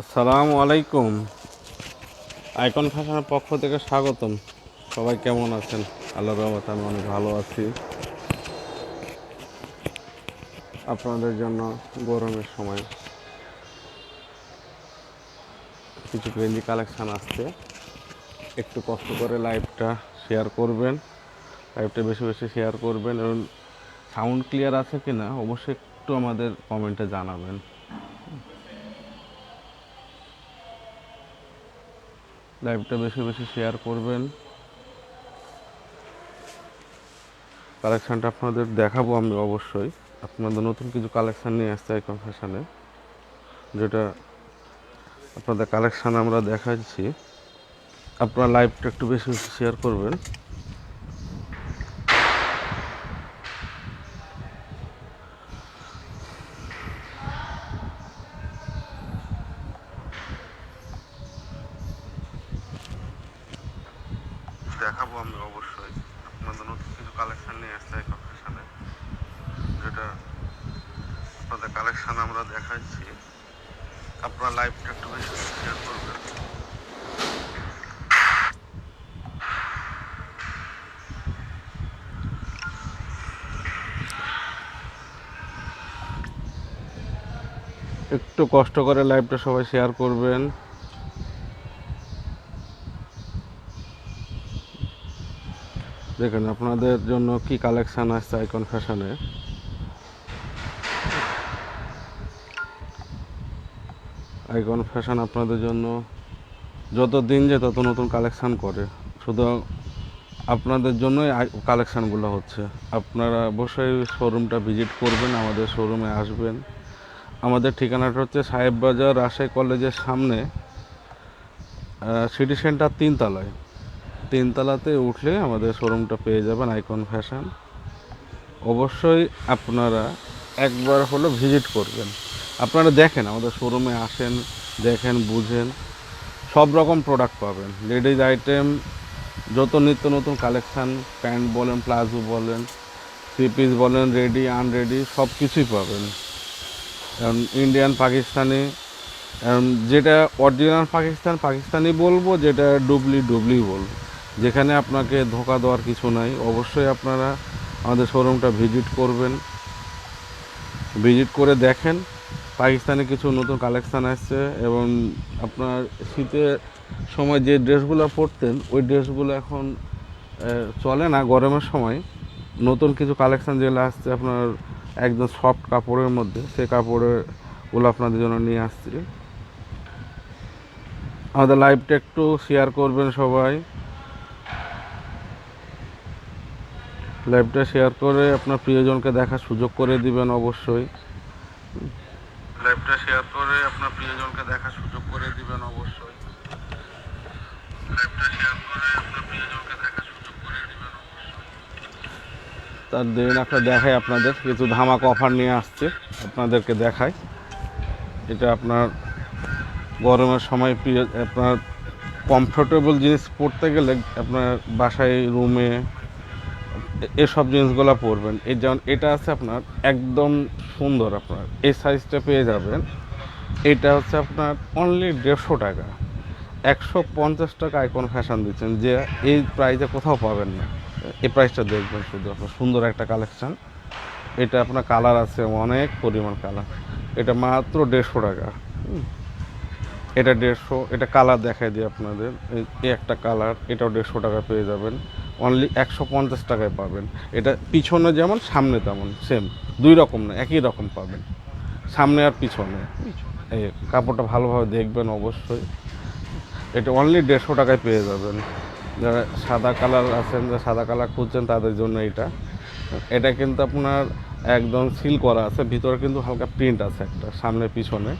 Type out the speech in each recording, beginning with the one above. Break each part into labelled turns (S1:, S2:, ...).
S1: আসসালামু আলাইকুম। আইকন ফ্যাশনের পক্ষ থেকে স্বাগতম। সবাই কেমন আছেন? আল্লাহ রহমত আমি অনেক ভালো আছি। আপনাদের জন্য গরমের সময় কিছু গেঞ্জি কালেকশান আসছে। একটু কষ্ট করে লাইভটা শেয়ার করবেন। লাইভটা বেশি বেশি শেয়ার করবেন। এবং সাউন্ড ক্লিয়ার আছে কি না অবশ্যই একটু আমাদের কমেন্টে জানাবেন। লাইভটা বেশি বেশি শেয়ার করবেন। কালেকশানটা আপনাদের দেখাবো আমি অবশ্যই। আপনাদের নতুন কিছু কালেকশান নিয়ে আসতে আইকন কনফেশানে যেটা আপনাদের কালেকশান আমরা দেখাচ্ছি। আপনার লাইভটা একটু বেশি বেশি শেয়ার করবেন দেখাবো আমি অবশ্যই আপনাদের নতুন কিছু কালেকশন নিয়ে আসছে আইকন ফ্যাশনে যেটা আপনাদের কালেকশন আমরা দেখাচ্ছি আপনারা লাইভটা একটু বেশি শেয়ার করবেন একটু কষ্ট করে লাইভটা সবাই শেয়ার করবেন। দেখেন, আপনাদের জন্য কি কালেকশন আসছে আইকন ফ্যাশনে আইকন ফ্যাশন আপনাদের জন্য যত দিন যায় তত নতুন কালেকশন করে। শুধু আপনাদের জন্যই কালেকশানগুলো হচ্ছে। আপনারা অবশ্যই শোরুমটা ভিজিট করবেন, আমাদের শোরুমে আসবেন। আমাদের ঠিকানাটা হচ্ছে সাহেব বাজার রাজশাহী কলেজের সামনে সিটি সেন্টার তিনতলায়। তিনতলাতে উঠলে আমাদের শোরুমটা পেয়ে যাবেন আইকন ফ্যাশন অবশ্যই আপনারা একবার হলো ভিজিট করবেন। আপনারা দেখেন, আমাদের শোরুমে আসেন, দেখেন, বুঝেন, সব রকম প্রোডাক্ট পাবেন। লেডিজ আইটেম যত নিত্য নতুন কালেকশান প্যান্ট বলেন, প্লাজো বলেন থ্রি পিস বলেন রেডি আনরেডি সব কিছুই পাবেন ইন্ডিয়ান পাকিস্তানি যেটা অরিজিনাল পাকিস্তান পাকিস্তানি বলব, যেটা ডুবলি ডুবলি বলব। যেখানে আপনাকে ধোকা দেওয়ার কিছু নাই। অবশ্যই আপনারা আমাদের শোরুমটা ভিজিট করবেন। ভিজিট করে দেখেন। পাকিস্তানে কিছু নতুন কালেকশান আসছে এবং আপনার শীতের সময় যে ড্রেসগুলো পরতেন, ওই ড্রেসগুলো এখন চলে না গরমের সময়। নতুন কিছু কালেকশান যেগুলো আসছে, আপনার একদম সফট কাপড়ের মধ্যে, সেই কাপড়েরগুলো আপনাদের জন্য নিয়ে আসছি। আমাদের লাইভটা একটু শেয়ার করবেন সবাই। লাইভটা শেয়ার করে আপনার প্রিয়জনকে দেখার সুযোগ করে দিবেন অবশ্যই। লাইভটা শেয়ার করে আপনার প্রিয়জনকে দেখার সুযোগ করে দিবেন অবশ্যই। তার দিন একটা দেখাই আপনাদের, কিছু ধামাক অফার নিয়ে আসছে, আপনাদেরকে দেখাই। এটা আপনার গরমের সময় প্রিয়, আপনার কমফোর্টেবল জিনিস পরতে গেলে আপনার বাসায় রুমে এসব জিনিসগুলো পরবেন। এই যেমন, এটা আছে আপনার একদম সুন্দর আপনার। এই সাইজটা পেয়ে যাবেন। এটা হচ্ছে আপনার অনলি দেড়শো টাকা। একশো পঞ্চাশ টাকা আইকন ফ্যাশন দিচ্ছেন যে এই প্রাইসে কোথাও পাবেন না। এই প্রাইসটা দেখবেন শুধু আপনার সুন্দর একটা কালেকশান এটা আপনার কালার আছে, অনেক পরিমাণ কালার এটা মাত্র দেড়শো টাকা। এটা দেড়শো, এটা কালার দেখাই দিই আপনাদের। এই একটা কালার এটাও দেড়শো টাকা পেয়ে যাবেন। অনলি একশো পঞ্চাশ টাকায় পাবেন। এটা পিছনে যেমন, সামনে তেমন সেম দুই রকম না, একই রকম পাবেন। সামনে আর পিছনে। এই কাপড়টা ভালোভাবে দেখবেন অবশ্যই। এটা অনলি দেড়শো টাকায় পেয়ে যাবেন। যারা সাদা কালার আছেন, যারা সাদা কালার খুঁজছেন, তাদের জন্য এটা। এটা কিন্তু আপনার একদম সিল করা আছে। ভিতরে কিন্তু হালকা প্রিন্ট আছে একটা, সামনে পিছনে।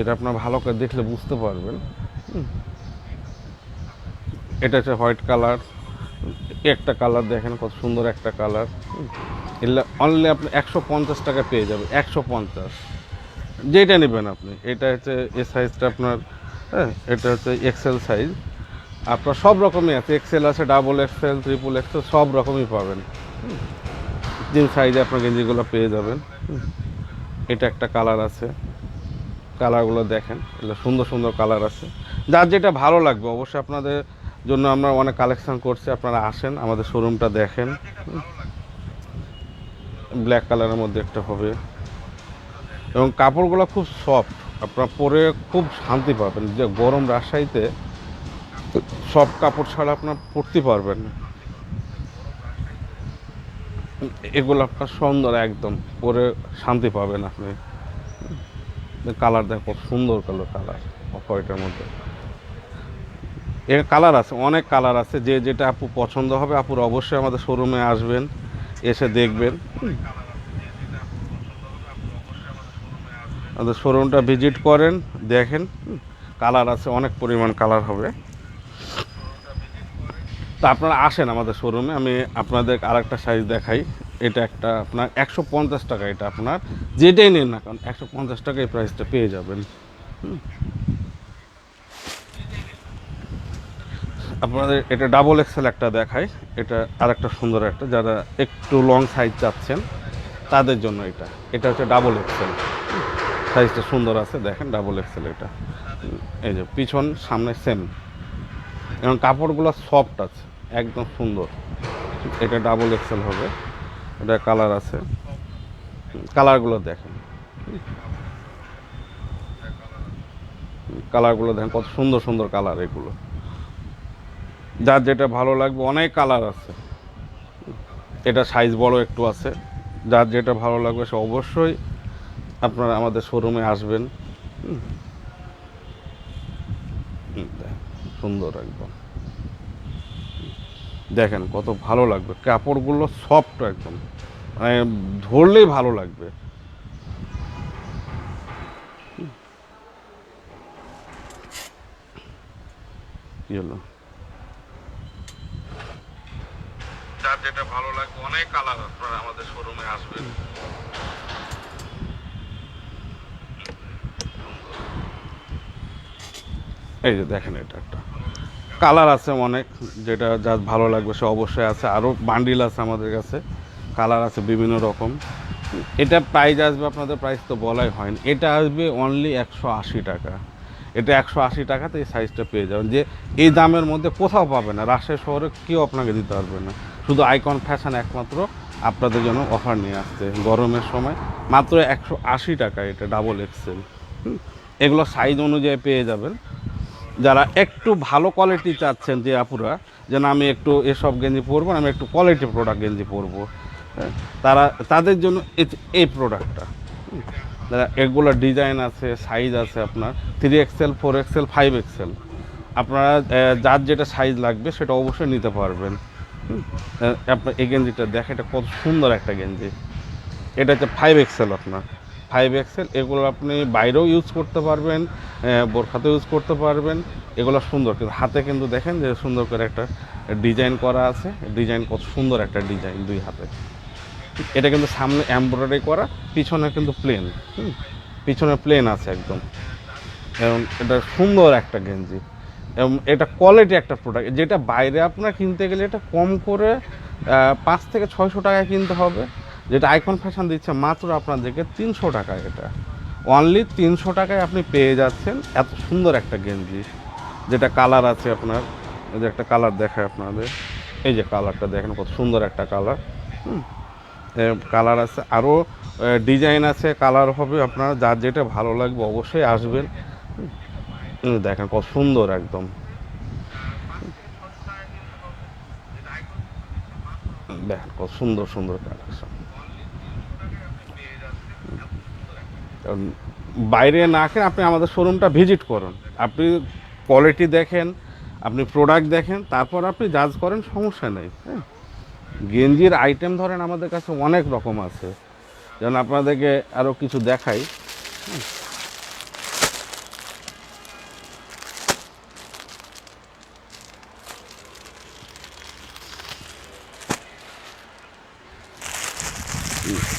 S1: এটা আপনার ভালো করে দেখলে বুঝতে পারবেন। এটা হচ্ছে হোয়াইট কালার। একটা কালার দেখেন, কত সুন্দর একটা কালার। এগুলো অনলি আপনি একশো পঞ্চাশ টাকা পেয়ে যাবেন, একশো পঞ্চাশ। যেটা নেবেন আপনি। এটা হচ্ছে এ সাইজটা আপনার হ্যাঁ এটা হচ্ছে এক্সেল সাইজ আপনার সব রকমই আছে এক্সেল আছে ডাবল এক্সেল ট্রিপল এক্সেল সব রকমই পাবেন। যে সাইজে আপনার গেঞ্জিগুলো পেয়ে যাবেন। এটা একটা কালার আছে। কালারগুলো দেখেন, এগুলো সুন্দর সুন্দর কালার আছে। যার যেটা ভালো লাগবে, অবশ্যই আপনাদের জন্য আমরা অনেক কালেকশান করছি, আপনারা আসেন, আমাদের শোরুমটা দেখেন ব্ল্যাক কালারের মধ্যে একটা হবে। এবং কাপড়গুলো খুব সফট আপনার পরে খুব শান্তি পাবেন। যে গরম রাজশাহীতে সব কাপড় ছাড়া আপনার পরতে পারবেন না। এগুলো আপনার সুন্দর একদম, পরে শান্তি পাবেন আপনি। কালার দেখো সুন্দর কালো কালার অফ হোয়াইটের মধ্যে। এর কালার আছে, অনেক কালার আছে। যে যেটা আপু পছন্দ হবে, আপুর অবশ্যই আমাদের শোরুমে আসবেন। এসে দেখবেন। আমাদের শোরুমটা ভিজিট করেন, দেখেন কালার আছে, অনেক পরিমাণ কালার হবে। তা আপনারা আসেন আমাদের শোরুমে আমি আপনাদের আরেকটা সাইজ দেখাই। এটা একটা আপনার একশো পঞ্চাশ টাকা, এটা আপনার যেটাই নিন না কারণ একশো পঞ্চাশ টাকা এই প্রাইসটা পেয়ে যাবেন। হুম। আপনাদের এটা ডাবল এক্সেল একটা দেখাই। এটা আরেকটা সুন্দর একটা, যারা একটু লং সাইজ চাচ্ছেন, তাদের জন্য এটা। এটা হচ্ছে ডাবল এক্সেল সাইজটা সুন্দর আছে, দেখেন ডাবল এক্সেল এটা। এই যে পিছন, সামনে সেম এবং কাপড়গুলো সফট আছে, একদম সুন্দর। এটা ডাবল এক্সেল হবে। এটা কালার আছে। কালারগুলো দেখেন। কালারগুলো দেখেন, কত সুন্দর সুন্দর কালার এগুলো। যার যেটা ভালো লাগবে, অনেক কালার আছে। এটা সাইজ বড় একটু আছে। যার যেটা ভালো লাগবে, সে অবশ্যই আপনারা আমাদের শোরুমে আসবেন। সুন্দর একদম। দেখেন কত ভালো লাগবে। কাপড়গুলো সফট একদম। মানে ধরলেই ভালো লাগবে। কি হলো? যার যেটা ভালো লাগবে, অনেক কালার আপনারা আমাদের শোরুমে আসবেন। এই যে দেখেন এটা একটা। কালার আছে অনেক, যেটা যা ভালো লাগবে সে অবশ্যই আছে। আরও বান্ডিল আছে আমাদের কাছে। কালার আছে বিভিন্ন রকম। এটা প্রাইস আসবে, আপনাদের প্রাইস তো বলাই হয়নি। এটা আসবে অনলি একশো আশি টাকা। এটা একশো আশি টাকাতে এই সাইজটা পেয়ে যাবেন। যে এই দামের মধ্যে কোথাও পাবে না। রাজশাহী শহরে কেউ আপনাকে দিতে পারবে না। শুধু আইকন ফ্যাশন একমাত্র আপনাদের জন্য অফার নিয়ে আসছে গরমের সময়। মাত্র একশো আশি টাকা এটা ডাবল এক্সেল এগুলো সাইজ অনুযায়ী পেয়ে যাবেন। যারা একটু ভালো কোয়ালিটি চাচ্ছেন যে আপুরা যেন আমি একটু এসব গেঞ্জি পরবো আমি একটু কোয়ালিটি প্রোডাক্ট গেঞ্জি পরবো। হ্যাঁ, তারা তাদের জন্য এই- প্রোডাক্টটা এগুলো ডিজাইন আছে সাইজ আছে আপনার three XL four XL five XL আপনারা যার যেটা সাইজ লাগবে সেটা অবশ্যই নিতে পারবেন। আপনার এই গেঞ্জিটা দেখে এটা কত সুন্দর একটা গেঞ্জি। এটা হচ্ছে ফাইভ এক্সেল আপনার। ফাইভ এক্সেল এগুলো আপনি বাইরেও ইউজ করতে পারবেন বোরখাতেও ইউজ করতে পারবেন। এগুলো সুন্দর কিন্তু, হাতে কিন্তু দেখেন যে সুন্দর করে একটা ডিজাইন করা আছে। ডিজাইন কত সুন্দর একটা ডিজাইন দুই হাতে। এটা কিন্তু সামনে এমব্রয়ডারি করা, পিছনে কিন্তু প্লেন হুম, পিছনে প্লেন আছে একদম। এবং এটা সুন্দর একটা গেঞ্জি। এবং এটা কোয়ালিটি একটা প্রোডাক্ট যেটা বাইরে আপনার কিনতে গেলে এটা কম করে পাঁচ থেকে ছয়শো টাকায় কিনতে হবে। যেটা আইকন ফ্যাশন দিচ্ছে মাত্র আপনাদেরকে তিনশো টাকায় এটা। অনলি তিনশো টাকায় আপনি পেয়ে যাচ্ছেন এত সুন্দর একটা গেঞ্জি। যেটা কালার আছে আপনার, এই যে একটা কালার দেখায় আপনাদের। এই যে কালারটা দেখেন, কত সুন্দর একটা কালার হুম। কালার আছে আরও ডিজাইন আছে কালার হবে আপনার, যার যেটা ভালো লাগবে অবশ্যই আসবেন। দেখেন কত সুন্দর একদম। দেখেন কত সুন্দর সুন্দর কালেকশন। বাইরে না কেন আপনি আমাদের শোরুমটা ভিজিট করুন। আপনি কোয়ালিটি দেখেন, আপনি প্রোডাক্ট দেখেন, তারপর আপনি জাজ করেন, সমস্যা নেই হ্যাঁ। গেঞ্জির আইটেম ধরেন আমাদের কাছে অনেক রকম আছে। যেমন আপনাদেরকে আরও কিছু দেখাই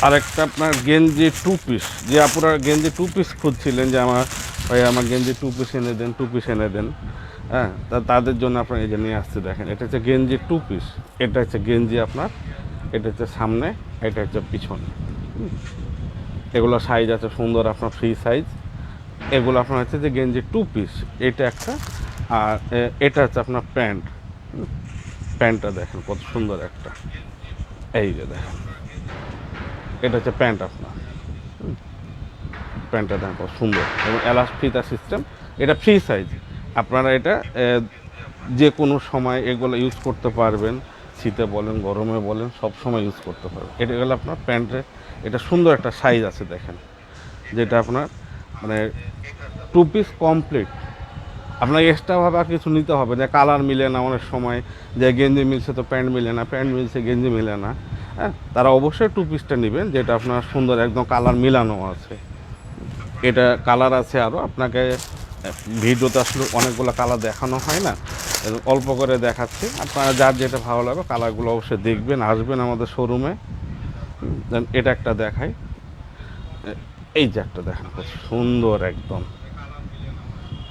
S1: আরেকটা আপনার গেঞ্জি টু পিস যে আপনারা গেঞ্জি টু পিস খুঁজছিলেন, যে আমার ভাই আমার গেঞ্জি টু পিস এনে দেন টু পিস এনে দেন। হ্যাঁ তা তাদের জন্য আপনার এই যে নিয়ে আসতে দেখেন, এটা হচ্ছে গেঞ্জি টু পিস এটা হচ্ছে গেঞ্জি আপনার, এটা হচ্ছে সামনে, এটা হচ্ছে পিছনে। এগুলো সাইজ আছে সুন্দর আপনার ফ্রি সাইজ এগুলো আপনার হচ্ছে যে গেঞ্জি টু পিস এটা একটা, আর এটা হচ্ছে আপনার প্যান্ট। প্যান্টটা দেখেন কত সুন্দর একটা। এই যে দেখেন। এটা হচ্ছে প্যান্ট আপনার। প্যান্টটা কত সুন্দর। এবং এলাস ফিতা সিস্টেম এটা ফ্রি সাইজ আপনারা এটা যে কোনো সময় এগুলো ইউজ করতে পারবেন। শীতে বলেন, গরমে বলেন, সব সময় ইউজ করতে পারবেন। এটা গেলে আপনার প্যান্টে, এটা সুন্দর একটা সাইজ আছে দেখেন। যেটা আপনার মানে টু পিস কমপ্লিট আপনার এক্সট্রাভাবে আর কিছু নিতে হবে যে কালার মিলে না অনেক সময়। যে গেঞ্জি মিলছে তো প্যান্ট মিলে না, প্যান্ট মিলছে, গেঞ্জি মিলে না। হ্যাঁ তারা অবশ্যই টু পিসটা নেবেন, যেটা আপনার সুন্দর একদম কালার মিলানো আছে। এটা কালার আছে আরও আপনাকে ভিডিওতে আসলে অনেকগুলো কালার দেখানো হয় না অল্প করে দেখাচ্ছি। আপনারা যার যেটা ভালো লাগবে কালারগুলো অবশ্যই দেখবেন, আসবেন আমাদের শোরুমে এটা একটা দেখাই। এই যে একটা দেখেন কত সুন্দর একদম।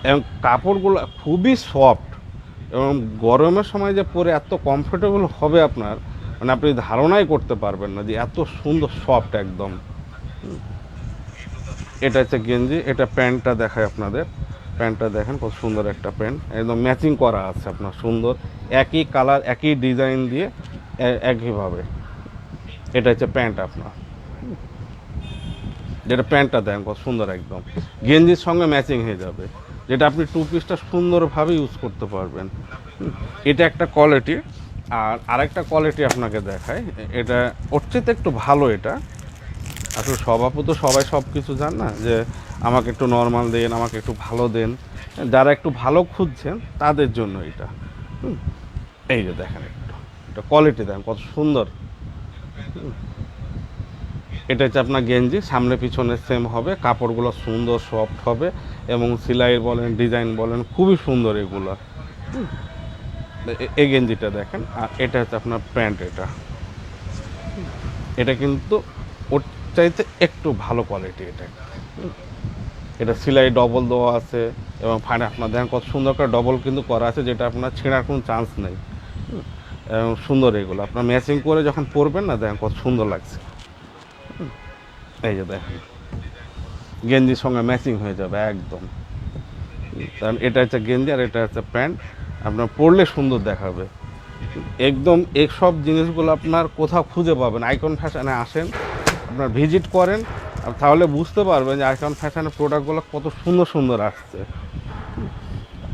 S1: এবং কাপড়গুলো খুবই সফট এবং গরমের সময় যে পরে এত কমফোর্টেবল হবে আপনার মানে আপনি ধারণাই করতে পারবেন না যে এত সুন্দর সফট একদম। এটা হচ্ছে গেঞ্জি, এটা প্যান্টটা দেখায় আপনাদের। প্যান্টটা দেখেন কত সুন্দর একটা প্যান্ট। একদম ম্যাচিং করা আছে আপনার, সুন্দর। একই কালার একই ডিজাইন দিয়ে একইভাবে। এটা হচ্ছে প্যান্ট আপনার। যেটা প্যান্টটা দেখেন কত সুন্দর একদম। গেঞ্জির সঙ্গে ম্যাচিং হয়ে যাবে। যেটা আপনি টু পিসটা সুন্দরভাবে ইউজ করতে পারবেন। এটা একটা কোয়ালিটি আর আরেকটা কোয়ালিটি আপনাকে দেখায় এটা ওর চেয়ে একটু ভালো এটা। আসলে সভাপতি তো সবাই সব কিছু জান না যে আমাকে একটু নর্মাল দেন, আমাকে একটু ভালো দেন। যারা একটু ভালো খুঁজছেন, তাদের জন্য এটা। এই যে দেখেন একটু। এটা কোয়ালিটি দেখেন, কত সুন্দর। এটা হচ্ছে আপনার গেঞ্জি, সামনে পিছনে সেম হবে। কাপড়গুলো সুন্দর সফট হবে। এবং সেলাই বলেন ডিজাইন বলেন, খুবই সুন্দর এগুলো। এই গেঞ্জিটা দেখেন, আর এটা হচ্ছে আপনার প্যান্ট এটা। এটা কিন্তু ওর চাইতে একটু ভালো কোয়ালিটি এটা। এটা সেলাই ডবল দেওয়া আছে, এবং ফাইনে আপনার দেখেন কত সুন্দর করে ডবল কিন্তু করা আছে, যেটা আপনার ছেঁড়ার কোনো চান্স নেই। এবং সুন্দর এগুলো। আপনার ম্যাচিং করে যখন পরবেন না, দেখেন কত সুন্দর লাগছে। এই যে দেখেন, গেঞ্জির সঙ্গে ম্যাচিং হয়ে যাবে একদম। কারণ এটা হচ্ছে গেঞ্জি আর এটা হচ্ছে প্যান্ট। আপনার পরলে সুন্দর দেখাবে। একদম এইসব জিনিসগুলো আপনার কোথাও খুঁজে পাবেন। আইকন ফ্যাশনে আসেন, আপনার ভিজিট করেন তাহলে বুঝতে পারবেন যে আইকন ফ্যাশনের প্রোডাক্টগুলো কত সুন্দর সুন্দর আসছে।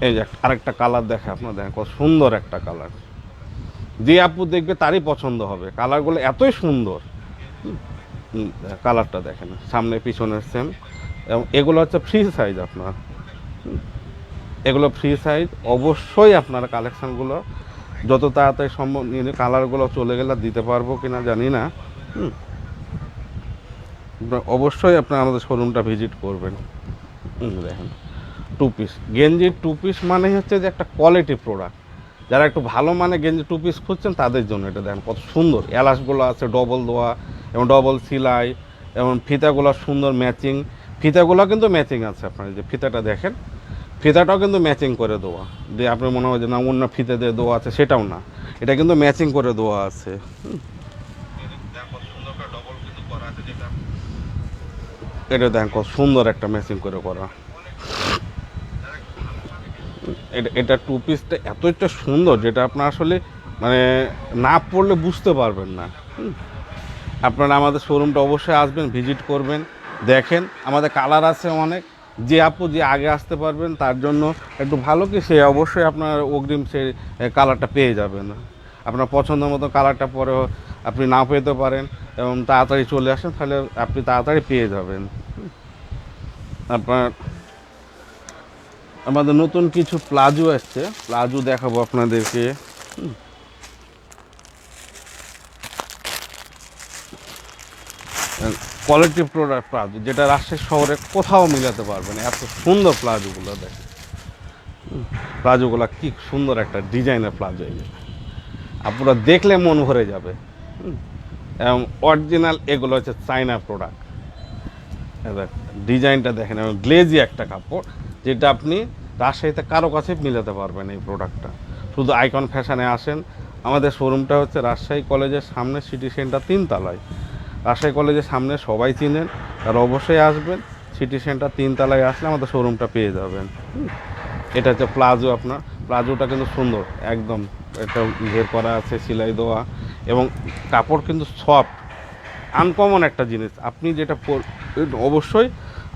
S1: এই যে আরেকটা কালার দেখে আপনার দেখেন, কত সুন্দর একটা কালার যে আপু দেখবে তারই পছন্দ হবে। কালারগুলো এতই সুন্দর। কালারটা দেখেন, সামনে পিছনের সেম এবং এগুলো হচ্ছে ফ্রি সাইজ আপনার। এগুলো ফ্রি সাইজ অবশ্যই আপনার কালেকশানগুলো যত তাড়াতাড়ি সম্ভব কালারগুলো চলে গেলে দিতে পারব কিনা জানি না। অবশ্যই আপনার আমাদের শোরুমটা ভিজিট করবেন। দেখেন। টু পিস গেঞ্জির টু পিস মানেই হচ্ছে যে একটা কোয়ালিটি প্রোডাক্ট যারা একটু ভালো মানে গেঞ্জি টু পিস খুঁজছেন, তাদের জন্য এটা দেখেন কত সুন্দর। এলাচগুলো আছে ডবল দেওয়া, এবং ডবল সেলাই, এবং ফিতাগুলো সুন্দর ম্যাচিং ফিতাগুলো কিন্তু ম্যাচিং আছে আপনার যে ফিতাটা দেখেন। ফিতাটাও কিন্তু ম্যাচিং করে দেওয়া। যে আপনার মনে হয় যে, না, অন্য ফিতে দিয়ে দেওয়া আছে, সেটাও না। এটা কিন্তু ম্যাচিং করে দেওয়া আছে। এটা দেখেন কত সুন্দর একটা ম্যাচিং করে করা। এটা এটা টু পিসটা এতটা সুন্দর যেটা আপনার আসলে মানে না পড়লে বুঝতে পারবেন না। আপনারা আমাদের শোরুমটা অবশ্যই আসবেন ভিজিট করবেন, দেখেন। আমাদের কালার আছে অনেক। যে আপু যে আগে আসতে পারবেন, তার জন্য একটু ভালো কি সে অবশ্যই আপনার অগ্রিম সে কালারটা পেয়ে যাবেন আপনার পছন্দ মতো কালারটা পরে আপনি না পেতে পারেন এবং তাড়াতাড়ি চলে আসেন, তাহলে আপনি তাড়াতাড়ি পেয়ে যাবেন আপনার, আমাদের নতুন কিছু প্লাজো আসছে, প্লাজো দেখাবো আপনাদেরকে হুম। কোয়ালিটি প্রোডাক্ট প্লাজো যেটা রাজশাহী শহরে কোথাও মিলাতে পারবে না। এত সুন্দর প্লাজোগুলো দেখে। প্লাজোগুলো কি সুন্দর একটা ডিজাইনের প্লাজো এগুলো আপনারা দেখলে মন ভরে যাবে। এবং অরিজিনাল এগুলো হচ্ছে চাইনা প্রোডাক্ট ডিজাইনটা দেখেন, এবং গ্লেজি একটা কাপড়, যেটা আপনি রাজশাহীতে কারও কাছে মিলাতে পারবেন এই প্রোডাক্টটা শুধু আইকন ফ্যাশনে আসেন। আমাদের শোরুমটা হচ্ছে রাজশাহী কলেজের সামনে সিটি সেন্টার তিনতলায়। রাজশাহী কলেজের সামনে সবাই চিনেন, আর অবশ্যই আসবেন। সিটি সেন্টার তিনতলায় আসলে আমাদের শোরুমটা পেয়ে যাবেন। এটা হচ্ছে প্লাজো আপনার। প্লাজোটা কিন্তু সুন্দর, একদম এটা ঘের করা আছে, সেলাই দেওয়া। এবং কাপড় কিন্তু সফট আনকমন একটা জিনিস। আপনি যেটা অবশ্যই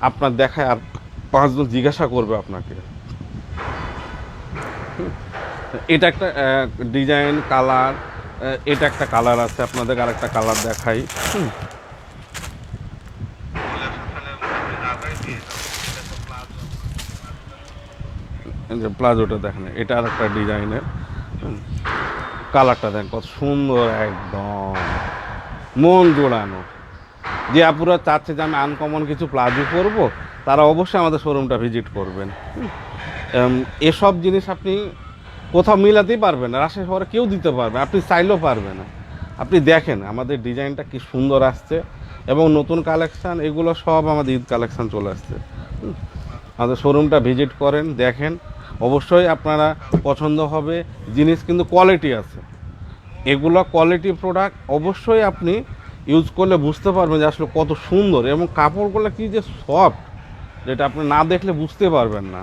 S1: আপনার দেখায় আর পাঁচজন জিজ্ঞাসা করবে আপনাকে। এটা একটা ডিজাইন কালার এটা একটা কালার আছে, আপনাদের আর একটা কালার দেখাই। যে প্লাজোটা দেখেন, এটা আর একটা ডিজাইনের কালারটা দেখেন, কত সুন্দর একদম। মন জোড়ানো। যে আপুরা চাচ্ছে যে আমি আনকমন কিছু প্লাজো পরবো, তারা অবশ্যই আমাদের শোরুমটা ভিজিট করবেন। এসব জিনিস আপনি কোথাও মিলাতেই পারবেন না, রাজশাহী শহরে কেউ দিতে পারবে আপনি চাইলেও পারবে না আপনি দেখেন আমাদের ডিজাইনটা কি সুন্দর আসছে এবং নতুন কালেকশান, এগুলো সব আমাদের ঈদ কালেকশান চলে আসছে। আমাদের শোরুমটা ভিজিট করেন, দেখেন অবশ্যই আপনারা পছন্দ হবে, জিনিস কিন্তু কোয়ালিটি আছে এগুলো কোয়ালিটি প্রোডাক্ট অবশ্যই আপনি ইউজ করলে বুঝতে পারবেন যে আসলে কত সুন্দর এবং কাপড়গুলো কি যে সফট, যেটা আপনি না দেখলে বুঝতে পারবেন না।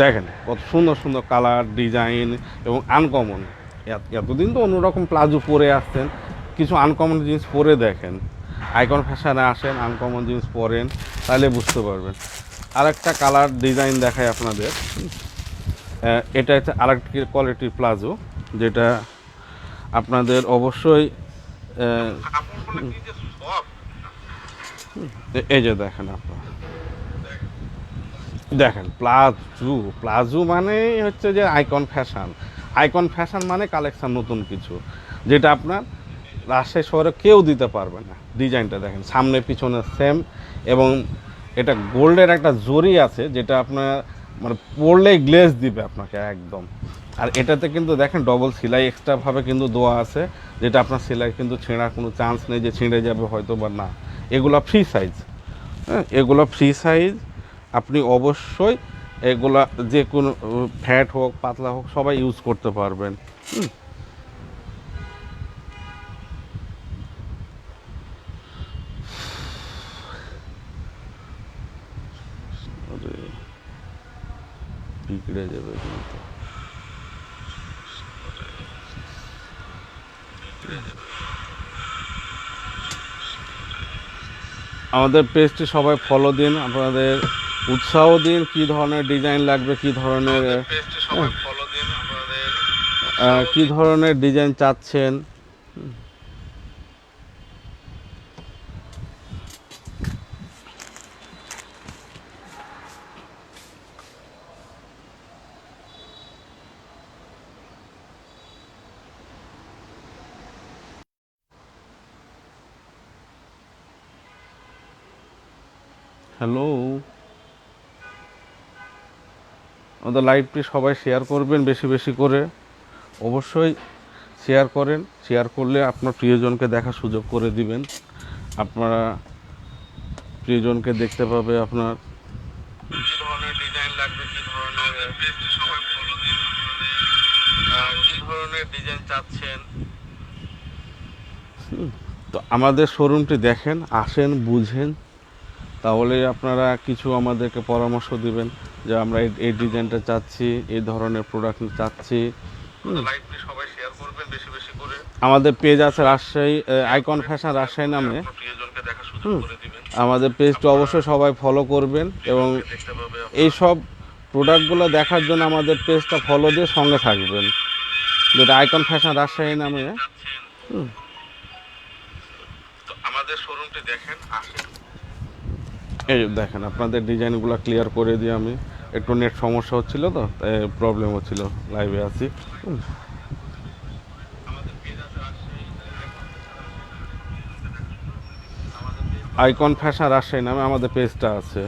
S1: দেখেন। কত সুন্দর সুন্দর কালার ডিজাইন এবং আনকমন এতদিন তো অন্যরকম প্লাজো পরে আসছেন। কিছু আনকমন জিনিস পরে দেখেন। আইকন ফ্যাশনে আসেন আনকমন জিনিস পরেন তাহলে বুঝতে পারবেন। আর একটা কালার ডিজাইন দেখায় আপনাদের এটা হচ্ছে আরেকটি কোয়ালিটির প্লাজো যেটা আপনাদের অবশ্যই এই যে দেখেন আপনার। দেখেন, প্লাজো প্লাজো মানে হচ্ছে যে আইকন ফ্যাশন আইকন ফ্যাশন মানে কালেকশান নতুন কিছু, যেটা আপনার রাজশাহী শহরে কেউ দিতে পারবে না। ডিজাইনটা দেখেন, সামনে পিছনে সেম এবং এটা গোল্ডের একটা জরি আছে, যেটা আপনার মানে পড়লেই গ্লেজ দিবে আপনাকে একদম। আর এটাতে কিন্তু দেখেন ডবল সেলাই এক্সট্রাভাবে কিন্তু দেওয়া আছে, যেটা আপনার সেলাই কিন্তু ছেঁড়ার কোনো চান্স নেই যে ছিঁড়ে যাবে হয়তো বা না। এগুলো ফ্রি সাইজ হ্যাঁ এগুলো ফ্রি সাইজ আপনি অবশ্যই এগুলা যে কোনো ফ্যাট হোক, পাতলা হোক, সবাই ইউজ করতে পারবেন। বিগড়ে যাবে কিন্তু। আমাদের পেজটি সবাই ফলো দিন। আপনাদের উৎসাহ দিন কি ধরনের ডিজাইন লাগবে কি ধরনের কি ধরনের ডিজাইন চাচ্ছেন? হ্যালো আমাদের লাইভটি সবাই শেয়ার করবেন বেশি বেশি করে। অবশ্যই শেয়ার করেন শেয়ার করলে আপনার প্রিয়জনকে দেখার সুযোগ করে দিবেন। আপনারা প্রিয়জনকে দেখতে পাবে আপনার। কি ধরনের ডিজাইন লাগবে কি ধরনের ডিজাইন চাচ্ছেন? তো আমাদের শোরুমটি দেখেন আসেন বুঝেন। তাহলে আপনারা কিছু আমাদেরকে পরামর্শ দিবেন যে আমরা এই- ডিজাইনটা চাচ্ছি এই ধরনের প্রোডাক্ট চাচ্ছি। আমাদের পেজ আছে রাজশাহী আইকন ফ্যাশন রাজশাহী নামে। আমাদের পেজটা অবশ্যই সবাই ফলো করবেন এবং এই সব প্রোডাক্টগুলো দেখার জন্য আমাদের পেজটা ফলো দিয়ে সঙ্গে থাকবেন। যেটা আইকন ফ্যাশন রাজশাহী নামে। আমাদের শোরুমটি দেখেন আসেন। এই দেখেন আপনাদের ডিজাইনগুলো ক্লিয়ার করে দিই আমি। একটু নেট সমস্যা হচ্ছিল তো তাই প্রবলেম হচ্ছিল লাইভে আছি। আইকন ফ্যাশন রাজশাহী নামে আমাদের পেজটা আছে।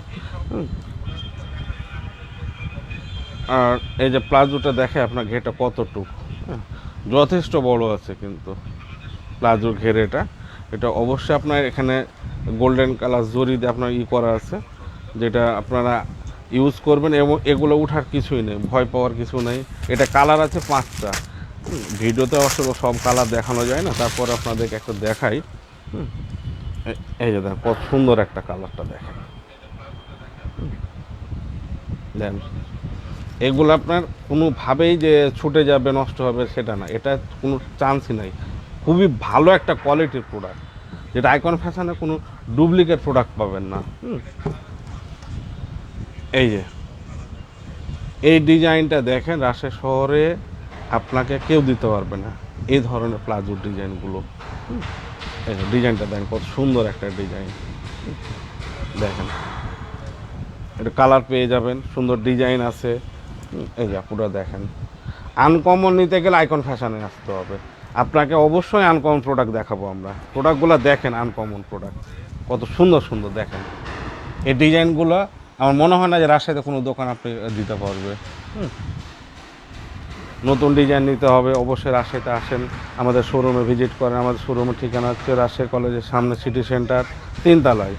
S1: আর এই যে প্লাজোটা দেখে আপনার ঘেটা কতটুক। হ্যাঁ, যথেষ্ট বড় আছে কিন্তু প্লাজোর ঘেরেটা এটা অবশ্যই আপনার এখানে গোল্ডেন কালার জরি দিয়ে আপনার ই করা আছে, যেটা আপনারা ইউজ করবেন এবং এগুলো উঠার কিছুই নেই, ভয় পাওয়ার কিছু নেই। এটা কালার আছে পাঁচটা। ভিডিওতে অবশ্য সব কালার দেখানো যায় না, তারপর আপনাদেরকে একটা দেখাই। এই যে দেখেন, কত সুন্দর একটা কালারটা দেখেন। দেন, এগুলো আপনার কোনোভাবেই যে ছুটে যাবে, নষ্ট হবে সেটা না, এটা কোনো চান্সই নাই। খুবই ভালো একটা কোয়ালিটির প্রোডাক্ট যেটা আইকন ফ্যাশনে কোনো ডুপ্লিকেট প্রোডাক্ট পাবেন না। এই যে। এই ডিজাইনটা দেখেন, রাজশাহী শহরে আপনাকে কেউ দিতে পারবে না। এই ধরনের প্লাজোর ডিজাইনগুলো। এই ডিজাইনটা দেখেন কত সুন্দর একটা ডিজাইন। দেখেন। এটা কালার পেয়ে যাবেন, সুন্দর ডিজাইন আছে। এই যে পুরো দেখেন। আনকমন নিতে গেলে আইকন ফ্যাশনে আসতে হবে। আপনাকে অবশ্যই আনকমন প্রোডাক্ট দেখাবো আমরা। প্রোডাক্টগুলো দেখেন, আনকমন প্রোডাক্ট। কত সুন্দর সুন্দর দেখেন এই ডিজাইনগুলো, আমার মনে হয় না যে রাজশাহীতে কোনো দোকান আপনি দিতে পারবে। নতুন ডিজাইন নিতে হবে, অবশ্যই রাজশাহীতে আসেন আমাদের শোরুমে ভিজিট করেন, আমাদের শোরুমের ঠিকানা হচ্ছে রাজশাহী কলেজের সামনে সিটি সেন্টার তিনতলায়।